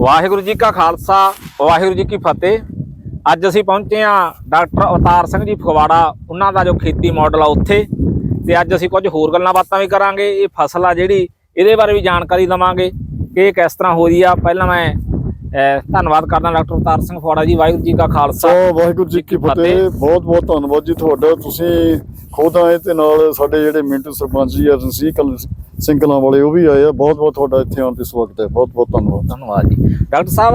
ਵਾਹਿਗੁਰੂ ਜੀ ਕਾ ਖਾਲਸਾ ਵਾਹਿਗੁਰੂ ਜੀ ਕੀ ਫਤਿਹ। ਅੱਜ ਅਸੀਂ ਪਹੁੰਚੇ ਹਾਂ ਡਾਕਟਰ ਅਵਤਾਰ ਸਿੰਘ ਜੀ ਫਗਵਾੜਾ ਉਹਨਾਂ ਦਾ ਜੋ ਖੇਤੀ ਮਾਡਲ ਆ ਉੱਥੇ। ਤੇ ਅੱਜ ਅਸੀਂ ਕੁਝ ਹੋਰ ਗੱਲਾਂ ਬਾਤਾਂ ਵੀ ਕਰਾਂਗੇ ਇਹ ਫਸਲ ਆ ਜਿਹੜੀ ਇਹਦੇ ਬਾਰੇ ਵੀ ਜਾਣਕਾਰੀ ਦਵਾਂਗੇ। ਕਿ ਇਹ ਕਿਸ ਤਰ੍ਹਾਂ ਹੋ ਰਹੀ ਆ? ਪਹਿਲਾਂ ਮੈਂ ਧੰਨਵਾਦ ਕਰਦਾ ਡਾਕਟਰ ਅਵਤਾਰ ਸਿੰਘ ਫਗਵਾੜਾ ਜੀ ਵਾਹਿਗੁਰੂ ਜੀ ਕਾ ਖਾਲਸਾ। ਸੋ ਵਾਹਿਗੁਰੂ ਜੀ ਕੀ ਫਤਿਹ। ਬਹੁਤ ਬਹੁਤ ਧੰਨਵਾਦ ਜੀ ਤੁਹਾਡਾ। ਤੁਸੀਂ ਖੁਦ ਆਏ ਤੇ ਨਾਲ ਸਾਡੇ ਜਿਹੜੇ ਮਿੰਟੂ ਸਰਪੰਚ ਜੀ ਕਲ ਸਿੰਘ ਕਲਾਂ ਵਾਲੇ ਉਹ ਵੀ ਆਏ ਆ। ਬਹੁਤ ਬਹੁਤ ਤੁਹਾਡਾ ਇੱਥੇ ਆਉਣ ਤੇ ਸਵਾਗਤ ਹੈ। ਬਹੁਤ ਬਹੁਤ ਧੰਨਵਾਦ। ਧੰਨਵਾਦ ਜੀ। ਡਾਕਟਰ ਸਾਹਿਬ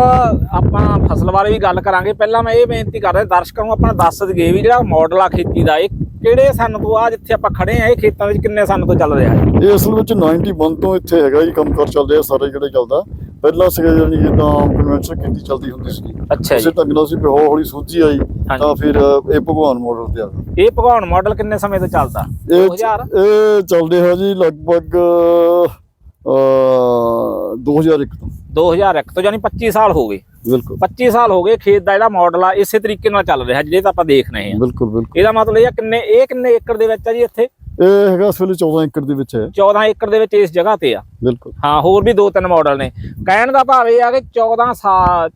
ਆਪਾਂ ਫਸਲ ਬਾਰੇ ਵੀ ਗੱਲ ਕਰਾਂਗੇ। ਪਹਿਲਾਂ ਮੈਂ ਇਹ ਬੇਨਤੀ ਕਰ ਰਿਹਾ ਦਰਸ਼ਕਾਂ ਨੂੰ ਆਪਣਾ ਦੱਸ ਦਈਏ ਵੀ ਜਿਹੜਾ ਮਾਡਲ ਆ ਖੇਤੀ ਦਾ ਇਹ ਕਿਹੜੇ ਸੰਨ ਤੋਂ? ਆ ਜਿੱਥੇ ਆਪਾਂ ਖੜੇ ਆ ਇਹ ਖੇਤਾਂ ਵਿੱਚ ਕਿੰਨੇ ਸੰਨ ਤੋਂ ਚੱਲ ਰਿਹਾ ਹੈ? ਇਹ ਅਸਲ ਵਿੱਚ 91 ਤੋਂ ਇੱਥੇ ਹੈਗਾ ਜੀ ਕੰਮ ਕਰ ਚੱਲ ਰਿਹਾ ਸਾਰੇ ਜਿਹੜੇ ਚੱਲਦਾ। ਪਹਿਲਾਂ ਸੀਗਾ ਜਾਨੀ ਜਿੱਦਾਂ ਕਨਵੈਨਸ਼ਨ ਕੀਤੀ ਚੱਲਦੀ ਹੁੰਦੀ ਸੀ ਅੱਛਾ ਉਸੇ ਜੀ। ਢੰਗ ਨਾਲ ਸੀ ਫਿਰ ਹੌਲੀ ਹੌਲੀ ਸੂਝੀ ਆਈ ਤਾਂ ਫਿਰ ਇਹ ਭਗਵਾਨ ਮਾਡਲ ਤੇ ਆ ਗਿਆ ਇਹ ਭਗਵਾਨ ਮਾਡਲ ਕਿੰਨੇ ਸਮੇਂ ਤੋਂ ਚੱਲਦਾ? ਇਹ 2000 ਇਹ ਚੱਲਦੇ ਹੈ ਜੀ ਲਗਭਗ ਅ 2001 ਤੋਂ। 2001 ਤੋਂ ਯਾਨੀ 25 ਸਾਲ ਹੋ ਗਏ। ਬਿਲਕੁਲ। 25 ਸਾਲ ਹੋ ਗਏ ਖੇਤ ਦਾ ਜਿਹੜਾ ਮਾਡਲ ਆ ਇਸੇ ਤਰੀਕੇ ਨਾਲ ਚੱਲ ਰਿਹਾ ਜਿਹੜੇ ਤਾਂ ਆਪਾਂ ਦੇਖ ਰਹੇ ਹਾਂ। ਬਿਲਕੁਲ ਬਿਲਕੁਲ। ਇਹਦਾ ਮਤਲਬ ਇਹ ਕਿੰਨੇ ਇਹ ਕਿੰਨੇ ਏਕੜ ਦੇ ਵਿੱਚ ਆ ਜੀ ਇੱਥੇ? ਇਹ ਹੈਗਾ ਇਸ ਵੇਲੇ 14 ਏਕੜ ਦੇ ਵਿੱਚ ਹੈ। 14 ਏਕੜ ਦੇ ਵਿੱਚ ਇਸ ਜਗ੍ਹਾ ਤੇ ਆ। ਬਿਲਕੁਲ। ਹਾਂ ਹੋਰ ਵੀ ਦੋ ਤਿੰਨ ਮਾਡਲ ਨੇ। ਕਹਿਣ ਦਾ ਭਾਵ ਇਹ ਆ ਕਿ 14 ਸਾਲ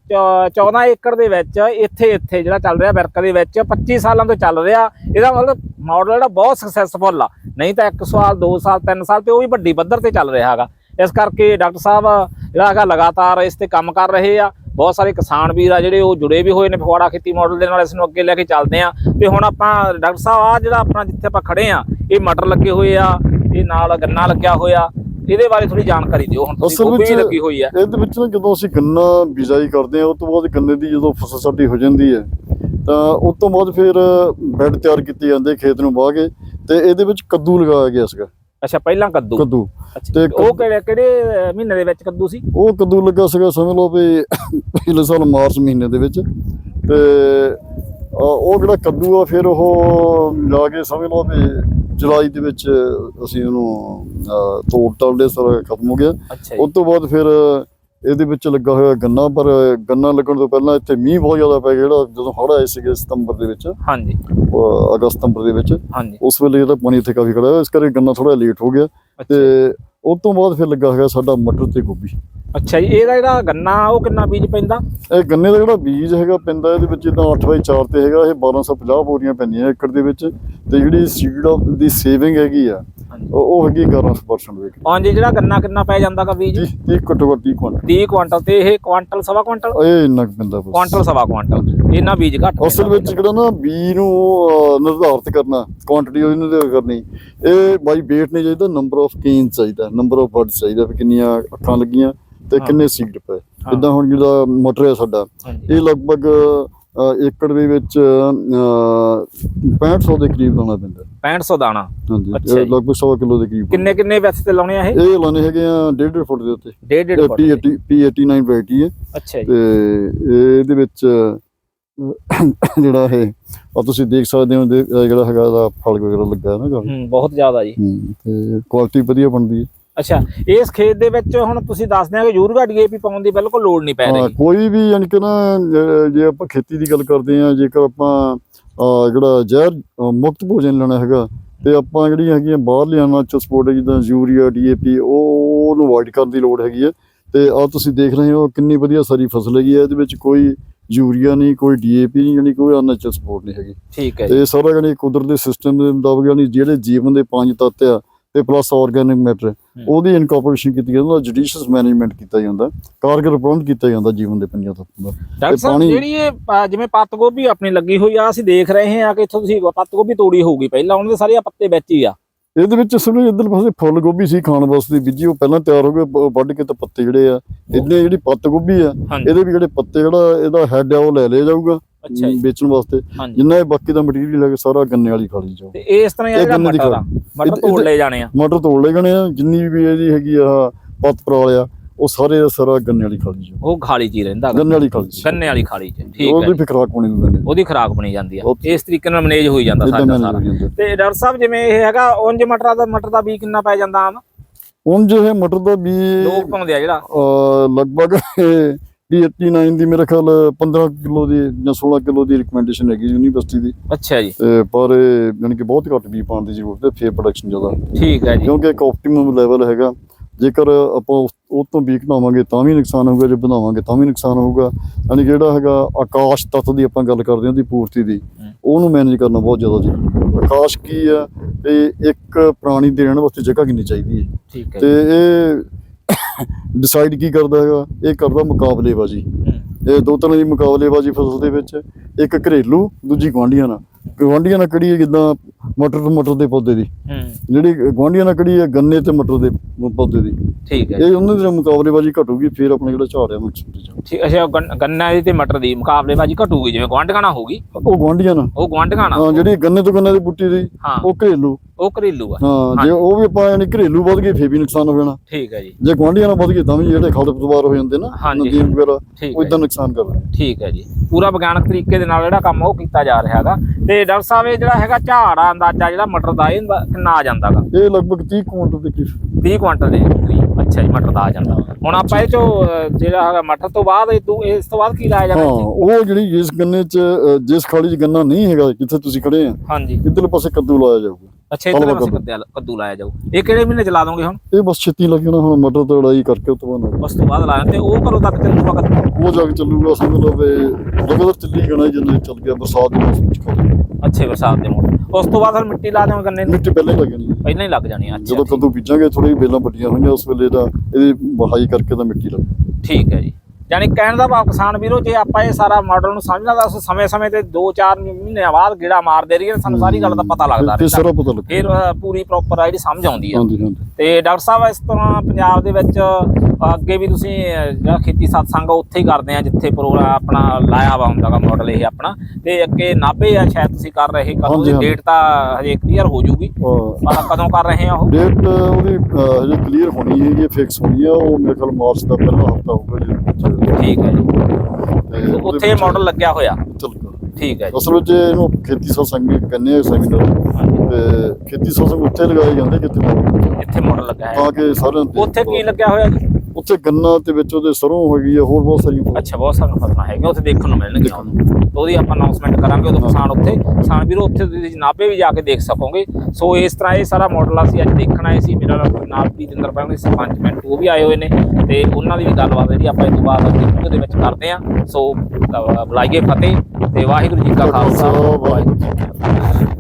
14 ਏਕੜ ਦੇ ਵਿੱਚ ਇੱਥੇ ਇੱਥੇ ਜਿਹੜਾ ਚੱਲ ਰਿਹਾ ਬਿਰਕ ਦੇ ਵਿੱਚ 25 ਸਾਲਾਂ ਤੋਂ ਚੱਲ ਰਿਹਾ। ਇਹਦਾ ਮਤਲਬ ਮਾਡਲ ਜਿਹੜਾ ਬਹੁਤ ਸਕਸੈਸਫੁਲ ਆ। ਨਹੀਂ ਤਾਂ 1 ਸਾਲ 2 ਸਾਲ 3 ਸਾਲ ਤੇ ਉਹ ਵੀ ਵੱਡੀ ਪੱਧਰ ਤੇ ਚੱਲ ਰਿਹਾ ਹੈਗਾ। ਇਸ ਕਰਕੇ ਡਾਕਟਰ ਸਾਹਿਬ ਜਿਹੜਾ ਹੈਗਾ ਲਗਾਤਾਰ ਇਸ ਤੇ ਕੰਮ ਕਰ ਰਹੇ ਆ। ਬਹੁਤ ਸਾਰੇ ਕਿਸਾਨ ਵੀਰ ਆ ਜਿਹੜੇ ਉਹ ਜੁੜੇ ਵੀ ਹੋਏ ਨੇ ਫਗਵਾੜਾ ਖੇਤੀ ਮਾਡਲ ਦੇ ਨਾਲ ਇਸ ਨੂੰ ਅੱਗੇ ਲੈ ਕੇ ਚੱਲਦੇ ਆ। ਤੇ ਹੁਣ ਆਪਾਂ ਡਾਕਟਰ ਸਾਹਿਬ ਆ ਜਿਹੜਾ ਆਪਣਾ ਜਿੱਥੇ ਆਪਾਂ ਖੜੇ ਆ ਇਹ ਮਟਰ ਲੱਗੇ ਹੋਏ ਆ ਇਹ ਨਾਲ ਗੰਨਾ ਲੱਗਿਆ ਹੋਇਆ ਇਹਦੇ ਬਾਰੇ ਥੋੜੀ ਜਾਣਕਾਰੀ ਦਿਓ। ਹੁਣ ਤੁਸੀਂ ਗੋਭੀ ਲੱਗੀ ਹੋਈ ਆ। ਇਹਦੇ ਵਿੱਚ ਨਾ ਜਦੋਂ ਅਸੀਂ ਗੰਨਾ ਬਿਜਾਈ ਕਰਦੇ ਹਾਂ ਉਸ ਤੋਂ ਬਾਅਦ ਗੰਨੇ ਦੀ ਜਦੋਂ ਫਸਲ ਸਾਡੀ ਹੋ ਜਾਂਦੀ ਹੈ ਤਾਂ ਉਸ ਤੋਂ ਬਾਅਦ ਫਿਰ ਬੈੱਡ ਤਿਆਰ ਕੀਤੇ ਜਾਂਦੇ ਖੇਤ ਨੂੰ ਵਾਹ ਕੇ ਤੇ ਇਹਦੇ ਵਿੱਚ ਕੱਦੂ ਲਗਾਇਆ ਗਿਆ ਸੀਗਾ। ਅੱਛਾ ਪਹਿਲਾਂ ਕੱਦੂ? ਕੱਦੂ। ਤੇ ਉਹ ਕਿਹੜੇ ਕਿਹੜੇ ਮਹੀਨੇ ਦੇ ਵਿੱਚ ਕੱਦੂ ਸੀ? ਉਹ ਕੱਦੂ ਲੱਗਾ ਸੀਗਾ ਸਮਝ ਲਓ ਵੀ ਪਿਛਲੇ ਸਾਲ ਮਾਰਚ ਮਹੀਨੇ ਦੇ ਵਿੱਚ ਤੇ ਉਹ ਜਿਹੜਾ ਕੱਦੂ ਆ ਫਿਰ ਉਹ ਲਾ ਕੇ ਸਮਝ ਲਓ ਵੀ ਜੁਲਾਈ ਦੇ ਵਿੱਚ ਅਸੀਂ ਉਹਨੂੰ ਤੋੜ ਤਾੜੇ ਸਾਰਾ ਖਤਮ ਹੋ ਗਿਆ। ਉਸ ਤੋਂ ਬਾਅਦ ਫਿਰ ਇਹਦੇ ਵਿੱਚ ਲੱਗਾ ਹੋਇਆ ਗੰਨਾ ਪਰ ਗੰਨਾ ਲੱਗਣ ਤੋਂ ਪਹਿਲਾਂ ਇੱਥੇ ਮੀਂਹ ਬਹੁਤ ਜ਼ਿਆਦਾ ਪੈ ਗਿਆ ਜਿਹੜਾ ਜਦੋਂ ਹੜ੍ਹ ਆਏ ਸੀਗੇ ਸਤੰਬਰ ਦੇ ਵਿੱਚ। ਹਾਂਜੀ। ਅਗਸਤ ਸਤੰਬਰ ਦੇ ਵਿੱਚ। ਹਾਂਜੀ। ਉਸ ਵੇਲੇ ਜਿਹੜਾ ਪਾਣੀ ਇੱਥੇ ਕਾਫੀ ਖੜਾ ਹੋਇਆ ਇਸ ਕਰਕੇ ਗੰਨਾ ਥੋੜਾ ਲੇਟ ਹੋ ਗਿਆ। ਤੇ ਉਸ ਤੋਂ ਬਾਅਦ ਫਿਰ ਲੱਗਾ ਹੈਗਾ ਸਾਡਾ ਮਟਰ ਤੇ ਗੋਭੀ। ਅੱਛਾ ਜੀ ਇਹਦਾ ਜਿਹੜਾ ਗੰਨਾ ਉਹ ਕਿੰਨਾ ਬੀਜ ਪੈਂਦਾ? ਇਹ ਗੰਨੇ ਦਾ ਜਿਹੜਾ ਬੀਜ ਹੈਗਾ ਪੈਂਦਾ ਇਹਦੇ ਵਿੱਚ ਜਿੱਦਾਂ 8x4 ਤੇ ਹੈਗਾ ਇਹ 1250 ਬੋਰੀਆਂ ਪੈਂਦੀਆਂ ਏਕੜ ਦੇ ਵਿੱਚ। ਤੇ ਜਿਹੜੀ ਸੀਡ ਦੀ ਸੇਵਿੰਗ ਹੈਗੀ ਆ ਉਹ ਉਹ ਹੈਗੀ 11% ਵੇਖ ਹਾਂਜੀ ਜਿਹੜਾ ਗੰਨਾ ਕਿੰਨਾ ਪੈ ਜਾਂਦਾਗਾ ਬੀਜ? ਜੀ 30 ਘੱਟੋ ਘੱਟ 30 ਕੁਇੰਟਲ। 30 ਕੁਆਂਟਲ ਤੇ ਇਹ ਕੁਆਂਟਲ ਸਵਾ ਕੁਆਂਟਲ ਇਹ ਇੰਨਾ ਕੁ ਪੈਂਦਾ ਬਸ। ਕੁਆਂਟਲ ਸਵਾ ਕੁਆਂਟਲ ਇਹਨਾਂ ਬੀਜ ਘੱਟ ਅਸਲ। ਵਿੱਚ ਜਿਹੜਾ ਨਾ ਬੀ ਨੂੰ ਨਿਰਧਾਰਿਤ ਕਰਨਾ ਕੁਆਂਟੀਟੀ ਉਹਦੀ ਨਿਰਧਾਰਿਤ ਕਰਨੀ ਇਹ ਬਾਈ weight ਨਹੀਂ ਚਾਹੀਦਾ ਨੰਬਰ ਆਫ ਕੇਨ ਚਾਹੀਦਾ ਨੰਬਰ ਆਫ ਬਰਡਸ ਚਾਹੀਦਾ ਵੀ ਕਿੰਨੀਆਂ ਅੱਖਾਂ ਲੱਗੀਆਂ ਤੇ। ਕਿੰਨੇ ਸੀਡ ਪਏ। ਜਿੱਦਾਂ ਹੁਣ ਜਿਹੜਾ ਮਟਰ ਹੈ ਸਾਡਾ ਇਹ ਲਗਭਗ ਏਕੜ ਦੇ ਵਿੱਚ ਅਹ, 6500 ਦੇ ਕਰੀਬ ਲਾਉਣਾ ਪੈਂਦਾ 6500 ਦਾਣਾ ਹਾਂਜੀ। ਲਗਭਗ 100 ਕਿਲੋ ਦੇ ਕਰੀਬ ਕਿੰਨੇ ਕਿੰਨੇ ਵਿੱਚ ਤੇ ਲਾਉਣੇ ਆ ਇਹ ਇਹ ਲਾਣੇ ਹੈਗੇ ਆ 1.5 ਫੁੱਟ ਦੇ ਉੱਤੇ ਡੇਢ ਡੇਢ ਫੁੱਟ ਦੇ। P80 P89 ਵੈਰਾਈਟੀ ਹੈ ਅੱਛਾ ਜੀ ਤੇ ਇਹਦੇ ਵਿੱਚ ਜਿਹੜਾ ਇਹ ਆ ਤੁਸੀਂ ਦੇਖ ਸਕਦੇ ਹੋ ਦੇ- ਇਹ ਜਿਹੜਾ ਹੈਗਾ ਇਹਦਾ ਫਲ ਵਗੈਰਾ ਲੱਗਾ ਹੈ ਨਾ। ਹੂੰ ਬਹੁਤ ਜ਼ਿਆਦਾ ਜੀ। ਹੂੰ ਤੇ ਕੁਆਲਿਟੀ ਵਧੀਆ ਬਣਦੀ ਹੈ। ਅੱਛਾ ਇਸ ਖੇਤ ਦੇ ਵਿੱਚ ਹੁਣ ਤੁਸੀਂ ਦੱਸਦੇ ਆ ਕਿ ਯੂਰੀਆ ਡੀਏਪੀ ਪਾਉਣ ਦੀ ਬਿਲਕੁਲ ਲੋੜ ਨਹੀਂ ਪੈ ਹਾਂ, ਰਹੀ। ਕੋਈ ਵੀ ਯਾਨੀ ਕਿ ਨਾ ਜੇ- ਜੇ ਆਪਾਂ ਖੇਤੀ ਦੀ ਗੱਲ ਕਰਦੇ ਆ ਜੇਕਰ ਆਪਾਂ ਅਹ, ਜਿਹੜਾ ਜ਼ਹਿਰ ਅਹ, ਮੁਕਤ ਭੋਜਨ ਲੈਣਾ ਹੈਗਾ ਤੇ ਆਪਾਂ ਜਿਹੜੀਆਂ ਹੈਗੀਆਂ ਬਾਹਰ ਲਿਆਉਣਾ ਚ ਸਪੋਰਟ ਜਿੱਦਾਂ ਯੂਰੀਆ ਡੀਏਪੀ ਉਹ ਉਹਨੂੰ ਅਵੋਇਡ ਕਰਨ ਦੀ ਲੋੜ ਹੈਗੀ ਹੈ। ਤੇ ਆ ਤੁਸੀਂ ਦੇਖ ਰਹੇ ਹੋ ਕਿੰਨੀ ਵਧੀਆ ਸਾਰੀ ਫਸਲ ਹੈਗੀ ਹੈ। ਇਹਦੇ ਵਿੱਚ ਕੋਈ ਯੂਰੀਆ ਨਹੀਂ ਕੋਈ ਡੀਏਪੀ ਨਹੀਂ ਯਾਨੀ ਕੋਈ ਅਨੈਚੁਰਲ ਸਪੋਰਟ ਨਹੀਂ ਹੈਗੀ। ਠੀਕ ਹੈ ਤੇ ਸਾਰਾ ਯਾਨੀ ਕੁਦਰਤ ਦੇ ਸਿਸਟਮ ਦੇ ਮੁਤਾਬਕ ਯਾਨੀ ਜਿਹੜੇ ਜੀਵਨ ਦੇ ਪੰਜ ਤੱਤ ਆ ਤੇ ਪਲੱਸ ਆਰਗੈਨਿਕ ਮੈਟਰ ਉਹਦੀ ਇਨਕੋਰਪੋਰੇਸ਼ਨ ਕੀਤੀ ਜਾਂਦੀ ਉਹਦਾ ਜੁਡੀਸ਼ੀਅਸ ਮੈਨੇਜਮੈਂਟ ਕੀਤਾ ਜਾਂਦਾ ਕਾਰਗਰ ਪ੍ਰਬੰਧ ਕੀਤਾ ਜਾਂਦਾ ਜੀਵਨ ਦੇ ਪੰਜਾਂ ਤੱਤਾਂ ਦਾ। ਡਾਕਟਰ ਸਾਹਿਬ ਜਿਹੜੀ ਇਹ ਜਿਵੇਂ ਪੱਤ ਗੋਭੀ ਆਪਣੀ ਲੱਗੀ ਹੋਈ ਆ ਅਸੀਂ ਦੇਖ ਰਹੇ ਹਾਂ ਕਿ ਇੱਥੋਂ ਤੁਸੀਂ ਪੱਤ ਗੋਭੀ ਤੋੜੀ ਹੋਊਗੀ ਪਹਿਲਾਂ ਉਹਨਾਂ ਦੇ ਸਾਰੇ ਪੱਤੇ ਵਿੱਚ ਹੀ ਆ। ਇਹਦੇ ਵਿੱਚ ਅਸਲ ਇੱਧਰ ਪਾਸੇ ਫੁੱਲ ਗੋਭੀ ਸੀ ਖਾਣ ਵਾਸਤੇ ਬੀਜੀ ਉਹ ਪਹਿਲਾਂ ਤਿਆਰ ਹੋ ਗਏ ਵੱਢ ਕੇ ਤਾਂ ਪੱਤੇ ਜਿਹੜੇ ਆ ਇਹਦੇ ਜਿਹੜੀ ਪੱਤ ਗੋਭੀ ਆ ਇਹਦੇ ਵੀ ਜਿਹੜੇ ਪੱਤੇ ਜਿਹੜਾ ਇਹਦਾ ਹੈਡ ਆ ਉਹ ਲੈ ਲਿਆ ਜਾਊਗਾ ਅੱਛਾ ਵੇਚਣ ਵਾਸਤੇ। ਜਿੰਨਾ ਇਹ ਬਾਕੀ ਦਾ ਮਟੀਰੀਅਲ ਹੈ ਸਾਰਾ ਗੰਨੇ ਵਾਲੀ ਖਾਲੀ ਜਾਊ। ਤੇ ਇਸ ਤਰ੍ਹਾਂ ਜਿਹੜਾ ਮਟਰ ਦਾ ਮਟਰ ਇਹ- ਤੋੜ ਲਏ ਜਾਣੇ ਆ। ਮਟਰ ਤੋੜ ਲਏ ਗਣੇ ਆ ਜਿੰਨੀ ਵੀ ਇਹਦੀ ਹੈਗੀ ਆ ਪੱਤ ਪਰਾਲ ਆ ਉਹ ਸਾਰੇ ਦਾ ਸਾਰਾ ਗੰਨੇ ਵਾਲੀ ਖਾਲੀ ਜਾਊ ਉਹ ਖਾਲੀ ਚ ਹੀ ਰਹਿੰਦਾ। ਗੰਨੇ ਵਾਲੀ ਖਾਲੀ ਸੀ। ਗੰਨੇ ਵਾਲੀ ਖਾਲੀ ਚ ਠੀਕ ਹੈ। ਉਹਦੀ ਫਿਰ ਖਰਾਕ ਹੋਣੀ ਨੂੰ ਗੰਨੇ ਉਹਦੀ ਖਰਾਕ ਬਣੀ ਜਾਂਦੀ ਆ। ਉਹ- ਇਸ ਤਰੀਕੇ ਨਾਲ ਮੈਨੇਜ ਹੋਈ ਜਾਂਦਾ ਸਾਡਾ ਸਾਰਾ। ਹੋ ਜਾਂਦਾ। ਤੇ ਡਾਕਟਰ ਸਾਹਿਬ ਜਿਵੇਂ ਇਹ ਹੈਗਾ ਉਂਝ ਮਟਰਾਂ ਦਾ ਮਟਰ ਦਾ ਬੀ ਕਿੰਨਾ ਪੈ ਜਾਂਦਾ ਆਮ? ਹੁਣ ਜੋ ਹੈ ਮਟਰ ਦਾ ਵੀ ਲੋਕ ਪਾਉਂਦੇ ਆ ਜਿਹੜਾ। ਲਗਭਗ ਵੀ 89 ਦੀ ਮੇਰੇ ਖਿਆਲ 15 ਕਿਲੋ ਦੀ ਜਾਂ 16 ਕਿਲੋ ਦੀ ਰਿਕਮੈਂਡੇਸ਼ਨ ਹੈਗੀ ਯੂਨੀਵਰਸਿਟੀ ਦੀ। ਅੱਛਾ ਜੀ। ਤੇ ਪਰ ਇਹ ਯਾਨੀ ਕਿ ਬਹੁਤ ਘੱਟ ਵੀ ਪਾਉਣ ਦੀ ਜ਼ਰੂਰਤ ਹੈ ਫੇਰ ਪ੍ਰੋਡਕਸ਼ਨ ਜ਼ਿਆਦਾ। ਠੀਕ ਹੈ ਜੀ। ਕਿਉਂਕਿ ਇੱਕ ਆਪਟੀਮਮ ਲੈਵਲ ਹੈਗਾ। ਜੇਕਰ ਆਪਾਂ ਉਸ- ਉਹ ਤੋਂ ਵੀਕ ਬਣਾਵਾਂਗੇ ਤਾਂ ਵੀ ਨੁਕਸਾਨ ਹੋਊਗਾ ਜੇ ਬਣਾਵਾਂਗੇ ਤਾਂ ਵੀ ਨੁਕਸਾਨ ਹੋਊਗਾ। ਯਾਨੀ ਜਿਹੜਾ ਹੈਗਾ ਆਕਾਸ਼ ਤੱਤ ਦੀ ਆਪਾਂ ਗੱਲ ਕਰਦੇ ਹਾਂ ਉਹਦੀ ਪੂਰਤੀ ਦੀ ਉਹਨੂੰ ਮੈਨੇਜ ਕਰਨਾ ਬਹੁਤ ਜ਼ਿਆਦਾ ਜ਼ਰੂਰੀ ਆਕਾਸ਼ ਕੀ ਹੈ ਤੇ ਇੱਕ ਪ੍ਰਾਣੀ ਦੇ ਰਹਿਣ ਵਾਸਤੇ ਜਗ੍ਹਾ ਕਿੰਨੀ ਚਾਹੀਦੀ ਹੈ? ਤੇ ਇਹ ਡਿਸਾਈਡ ਕੀ ਕਰਦਾ ਹੈਗਾ? ਇਹ ਕਰਦਾ ਮੁਕਾਬਲੇਬਾਜ਼ੀ। ਇਹ ਦੋ ਤਰ੍ਹਾਂ ਦੀ ਮੁਕਾਬਲੇਬਾਜ਼ੀ ਫਸਲ ਦੇ ਵਿੱਚ ਇੱਕ ਘਰੇਲੂ ਦੂਜੀ ਗੁਆਂਢੀਆਂ ਨਾਲ। ਗੁਆਂਢੀਆਂ ਨਾਲ ਕਿਹੜੀ ਜਿੱਦਾਂ ਮਟਰ ਤੇ ਮਟਰ ਦੇ ਪੌਦੇ ਦੀ। ਹੂੰ। ਜਿਹੜੀ ਗੁਆਂਢੀਆਂ ਨਾਲ ਕਿਹੜੀ ਹੈ ਗੰਨੇ ਤੇ ਮਟਰ ਦੇ ਪੌਦੇ ਦੀ। ਠੀਕ ਹੈ ਇਹ ਉਹਨਾਂ ਦੀ ਮੁਕਾਬਲੇਬਾਜ਼ੀ ਘਟੂਗੀ ਫਿਰ ਆਪਣੇ ਜਿਹੜਾ ਝਾੜ ਜਾਊ ਠੀਕ ਅੱਛਾ ਗੰਨ- ਗੰਨਾ ਦੀ ਤੇ ਮਟਰ ਦੀ ਮੁਕਾਬਲੇਬਾਜ਼ੀ ਘਟੂਗੀ ਜਿਵੇਂ ਨਾਲ ਹੋਊਗੀ? ਉਹ ਗੁਆਂਢੀਆਂ ਨਾਲ। ਉਹ ਹਾਂ ਜਿਹੜੀ ਗੰਨੇ ਤੋਂ ਗੰਨੇ ਦੀ ਬੁੱਟੀ ਦੀ ਹਾਂ। ਉਹ ਘਰੇਲੂ। ਉਹ ਘਰੇਲੂ ਆ। ਹਾਂ ਜੇ ਉਹ ਵੀ ਆਪਾਂ ਯਾਨੀ ਘਰੇਲੂ ਵੱਧ ਗਏ ਫੇਰ ਵੀ ਨੁਕਸਾਨ ਹੋ ਜਾਣਾ। ਠੀਕ ਹੈ ਜੀ। ਜੇ ਗੁਆਂਢੀਆਂ ਨਾਲ ਵੱਧ ਗਏ ਤਾਂ ਵੀ ਜਿਹੜੇ ਖਲਪਤਵਾਰ ਹੋ ਜਾਂਦੇ ਨਾ। ਨਦੀਨ ਵਗੈਰਾ ਉਹ ਹੈ ਇਦਾਂ ਨੁਕਸਾਨ ਕਰਦੇ ਠੀਕ ਹੈ ਜੀ। ਪੂਰਾ ਵਿਗਿਆਨਕ ਤਰੀਕੇ ਦੇ ਨਾਲ ਜਿਹੜਾ ਕੰਮ ਉਹ ਕੀਤਾ ਜਾ ਰਿਹਾ ਹੈਗਾ। ਤੇ ਡਾਕਟਰ ਸਾਹਿਬ ਇਹ ਜਿਹੜਾ ਹੈਗਾ ਝਾੜ ਆ ਅੰਦਾਜ਼ਾ ਜਿਹੜਾ ਮਟਰ ਦਾ ਇਹ ਕਿੰਨਾ ਆ ਜਾਂਦਾਗਾ ਇਹ ਲਗਭਗ 30 ਕੁਇੰਟਲ ਦੇ ਕਿਸ 30 ਕੁਇੰਟਲ ਦੇ ਕਰੀਬ। ਅੱਛਾ ਜੀ ਮਟਰ ਦਾ ਆ ਜਾਂਦਾ। ਹੁਣ ਆਪਾਂ ਇਹ ਚੋਂ ਜਿਹੜਾ ਹੈਗਾ ਮਟਰ ਤੋਂ ਬਾਅਦ ਇਹ ਤੋਂ ਇਸ ਤੋਂ ਬਾਅਦ ਕੀ ਲਾਇਆ ਹਾਂ ਜਾਣਾ ਇੱਥੇ? ਉਹ ਜਿਹੜੀ ਜਿਸ ਗੰਨੇ 'ਚ ਜਿਸ ਖਾਲੀ 'ਚ ਗੰਨਾ ਨਹੀਂ ਹੈਗਾ ਜਿੱਥੇ ਤੁਸੀਂ ਖੜੇ ਆ ਹਾਂਜੀ। ਇੱਧਰਲੇ ਪਾਸੇ ਕੱਦੂ ਲਾਇਆ ਜਾਊਗਾ। ਅੱਛਾ ਇਧਰ ਪਾਸੇ ਕੱਦੂ ਕੱਦੂ ਲਾਇਆ ਜਾਊ। ਇਹ ਕਿਹੜੇ ਮਹੀਨੇ ਚ ਲਾ ਦੋਗੇ ਹੁਣ? ਇਹ ਬਸ ਛੇਤੀ ਲੱਗ ਜਾਣਾ ਹੁਣ ਮਟਰ ਤੋਂ ਲੜਾਈ ਕਰਕੇ ਉਹ ਤੋਂ ਬਾਅਦ ਉਸ ਤੋਂ ਬਾਅਦ ਲਾ ਤੇ ਉਹ ਕਦੋਂ ਤੱਕ ਚੱਲੂਗਾ ਕੱਦੂ? ਉਹ ਜਾ ਕੇ ਚੱਲੂਗਾ ਸਮਝ ਲਓ ਵੀ ਲਗਾਤਾਰ ਚੱਲੀ ਜਾਣਾ ਜਿੰਨੇ ਚੱਲ ਗਿਆ ਬਰਸਾਤ ਦੇ ਮੌਸਮ 'ਚ ਖੜੇ ਅੱਛੇ ਬਰਸਾਤ ਦੇ ਮੌਸਮ। ਉਸ ਤੋਂ ਬਾਅਦ ਫਿਰ ਮਿੱਟੀ ਲਾ ਦਿਓ ਗੰਨੇ ਮਿੱਟੀ ਪਹਿਲਾਂ ਹੀ ਲੱਗ ਜਾਣੀ। ਪਹਿਲਾਂ ਹੀ ਲੱਗ ਜਾਣੀ ਅੱਛਾ ਜਦੋਂ ਕੱਦੂ ਬੀਜਾਂਗੇ ਥੋੜੀ ਬੇਲਾਂ ਵੱਡੀਆਂ ਹੋਈਆਂ ਉਸ ਵੇਲੇ ਦਾ ਇਹਦੀ ਵਹਾਈ ਕਰਕੇ ਤਾਂ ਮਿੱਟੀ ਲੱਗ। ਠੀਕ ਹੈ ਜੀ। ਯਾਨੀ ਕਹਿਣ ਦਾ ਭਾਵ ਕਿਸਾਨ ਵੀਰੋ ਜੇ ਆਪਾਂ ਇਹ ਸਾਰਾ ਮਾਡਲ ਨੂੰ ਸਮਝਣਾ ਤਾਂ ਉਸ ਸਮੇਂ-ਸਮੇਂ ਤੇ 2-4 ਮਹੀਨਿਆਂ ਬਾਅਦ ਗੇੜਾ ਮਾਰਦੇ ਰਹੀਏ ਸਾਨੂੰ ਸਾਰੀ ਗੱਲ ਦਾ ਪਤਾ ਲੱਗਦਾ ਫਿਰ ਸਾਰਾ ਪਤਾ ਫਿਰ ਪੂਰੀ ਪ੍ਰੋਪਰ ਆਈਡੀ ਸਮਝ ਆਉਂਦੀ ਆ। ਤੇ ਡਾਕਟਰ ਸਾਹਿਬ ਇਸ ਤਰ੍ਹਾਂ ਪੰਜਾਬ ਦੇ ਵਿੱਚ ਅੱਗੇ ਵੀ ਤੁਸੀਂ ਜਿਹੜਾ ਖੇਤੀ ਸਤਸੰਗ ਆ ਉੱਥੇ ਹੀ ਕਰਦੇ ਆ ਜਿੱਥੇ ਪ੍ਰੋਗਰਾਮ ਆਪਣਾ ਲਾਇਆ ਵਾ ਹੁੰਦਾਗਾ ਮਾਡਲ ਇਹ ਆਪਣਾ। ਤੇ ਅੱਗੇ ਨਾਭੇ ਆ ਸ਼ਾਇਦ ਤੁਸੀਂ ਕਰ ਰਹੇ ਕਦੋਂ ਦੀ। ਡੇਟ ਤਾਂ ਹਜੇ ਕਲੀਅਰ ਹੋ ਜੂਗੀ ਪਰ ਕਦੋਂ ਕਰ ਰਹੇ ਆ ਉਹ? ਡੇਟ ਉਹਦੀ ਹਜੇ ਕਲੀਅਰ ਹੋਣੀ ਹੈ ਇਹ ਫਿਕਸ ਹੋਣੀ ਹੈ ਉਹ ਮੇਰੇ ਖਿਆਲ ਮਾਰਚ ਦਾ ਪਹਿਲਾ ਹਫਤਾ ਹੋਊਗਾ ਵਿੱਚ ਠੀਕ ਹੈ ਜੀ। ਉੱਥੇ ਮਾਡਲ ਲੱਗਿਆ ਹੋਇਆ। ਠੀਕ ਹੈ ਜੀ। ਅਸਲ ਵਿੱਚ ਇਹਨੂੰ ਖੇਤੀ ਸਤਸੰਗ ਵੀ ਕਹਿੰਦੇ ਆ ਸੈਮੀਨਾਰ। ਤੇ ਖੇਤੀ ਸਤਸੰਗ ਉੱਥੇ ਲਗਾਏ ਜਾਂਦੇ ਜਿੱਥੇ ਮਾਡਲ ਲੱਗਾ ਹੈ ਤਾਂ ਕਿ ਸਾਰਿਆਂ ਉੱਥੇ ਕੀ ਲੱਗਿਆ ਹੋਇਆ ਜੀ? ਉੱਥੇ ਗੰਨਾ ਤੇ ਵਿੱਚ ਉਹਦੇ ਸਰੋਂ ਹੈਗੀ ਆ ਹੋਰ ਬਹੁਤ ਸਾਰੀਆਂ ਅੱਛਾ ਬਹੁਤ ਸਾਰੀਆਂ ਫਸਲਾਂ ਹੈਗੀਆਂ ਉੱਥੇ ਦੇਖਣ ਨੂੰ ਮਿਲਣਗੀਆਂ ਤਾਂ ਉਹਦੀ ਆਪਾਂ ਅਨਾਉਂਸਮੈਂਟ ਕਰਾਂਗੇ ਉਦੋਂ ਕਿਸਾਨ ਉੱਥੇ ਕਿਸਾਨ ਵੀਰੋ ਉੱਥੇ ਤੁਸੀਂ ਨਾਭੇ ਵੀ ਜਾ ਕੇ ਦੇਖ ਸਕੋਗੇ। ਸੋ ਇਸ ਤਰ੍ਹਾਂ ਇਹ ਸਾਰਾ ਮਾਡਲ ਅਸੀਂ ਅੱਜ ਦੇਖਣ ਆਏ ਸੀ ਮੇਰਾ ਨਾਲ ਪ੍ਰੀਤਿੰਦਰ ਪਾਉਣੇ ਸਰਪੰਚ ਮਿੰਟ ਉਹ ਵੀ ਆਏ ਹੋਏ ਨੇ। ਤੇ ਉਹਨਾਂ ਦੀ ਵੀ ਗੱਲਬਾਤ ਜਿਹੜੀ ਆਪਾਂ ਇਸ ਤੋਂ ਬਾਅਦ ਅੱਗੇ ਵੀਡੀਓ ਦੇ ਵਿੱਚ ਕਰਦੇ ਹਾਂ। ਸੋ ਬੁਲਾਈਏ ਫਤਿਹ ਤੇ ਵਾਹਿਗੁਰੂ ਜੀ ਕਾ ਖਾਲਸਾ ਵਾਹਿਗੁਰੂ ਜੀ ਕੀ ਫਤਿਹ।